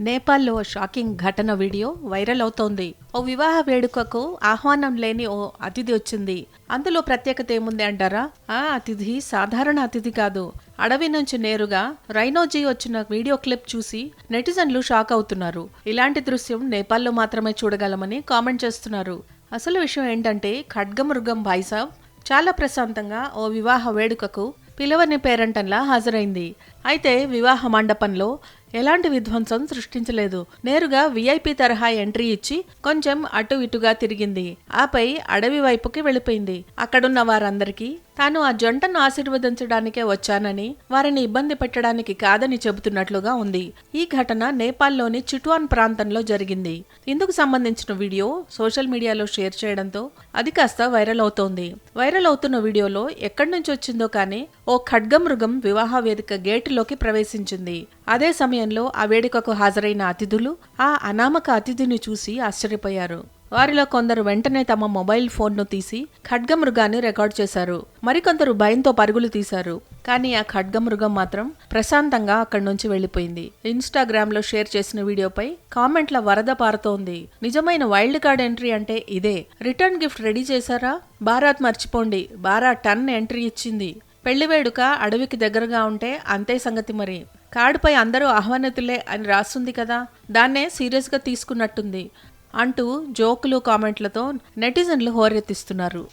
నేపాల్లో షాకింగ్ ఘటన video viral అవుతోంది. ఓ వివాహ వేడుకకు ఆహ్వానం లేని ఓ అతిథి వచ్చింది. అందులో ప్రత్యేకత ఏముంది అంటారా? ఆ అతిథి సాధారణ అతిథి కాదు. అడవి నుంచి నేరుగా రైనోజీ వచ్చిన వీడియో క్లిప్ చూసి నెటిజన్లు షాక్ అవుతున్నారు. ఇలాంటి దృశ్యం నేపాల్లో మాత్రమే చూడగలమని కామెంట్ చేస్తున్నారు. అసలు విషయం ఏంటంటే ఖడ్గమృగం భాయిసాబ్ చాలా ప్రశాంతంగా ఓ వివాహ వేడుకకు పిలవని పేరంటంలా హాజరైంది. అయితే వివాహ మండపంలో ఎలాంటి విధ్వంసం సృష్టించలేదు. నేరుగా విఐపి తరహా ఎంట్రీ ఇచ్చి కొంచెం అటు ఇటుగా తిరిగింది. ఆపై అడవి వైపుకి వెళ్ళిపోయింది. అక్కడున్న వారందరికీ తాను ఆ జంటను ఆశీర్వదించడానికే వచ్చానని వారిని ఇబ్బంది పెట్టడానికి కాదని చెబుతున్నట్లుగా ఉంది. ఈ ఘటన నేపాల్లోని చిట్వాన్ ప్రాంతంలో జరిగింది. ఇందుకు సంబంధించిన వీడియో సోషల్ మీడియాలో షేర్ చేయడంతో అది కాస్త వైరల్ అవుతోంది. వైరల్ అవుతున్న వీడియోలో ఎక్కడి నుంచి వచ్చిందో కానీ ఓ ఖడ్గమృగం వివాహ వేదిక గేటులోకి ప్రవేశించింది. అదే సమయం సమయంలో ఆ వేడుకకు హాజరైన అతిథులు ఆ అనామక అతిథిని చూసి ఆశ్చర్యపోయారు. వారిలో కొందరు వెంటనే తమ మొబైల్ ఫోన్ను తీసి ఖడ్గమృగాన్ని రికార్డ్ చేశారు. మరికొందరు భయంతో పరుగులు తీశారు. కానీ ఆ ఖడ్గమృగం మాత్రం ప్రశాంతంగా అక్కడి నుంచి వెళ్ళిపోయింది ఇన్స్టాగ్రామ్లో షేర్ చేసిన వీడియోపై కామెంట్ల వరద పారుతోంది. నిజమైన వైల్డ్ కార్డ్ ఎంట్రీ అంటే ఇదే. రిటర్న్ గిఫ్ట్ రెడీ చేశారా? బారాత్ మర్చిపోండి. బారా టన్ ఎంట్రీ ఇచ్చింది. పెళ్ళి వేడుక అడవికి దగ్గరగా ఉంటే అంతే సంగతి మరి. కార్డుపై అందరూ ఆహ్వానితులే అని రాస్తుంది కదా? దాన్నే సీరియస్గా తీసుకున్నట్టుంది అంటూ జోకులు కామెంట్లతో నెటిజన్లు హోరెత్తిస్తున్నారు.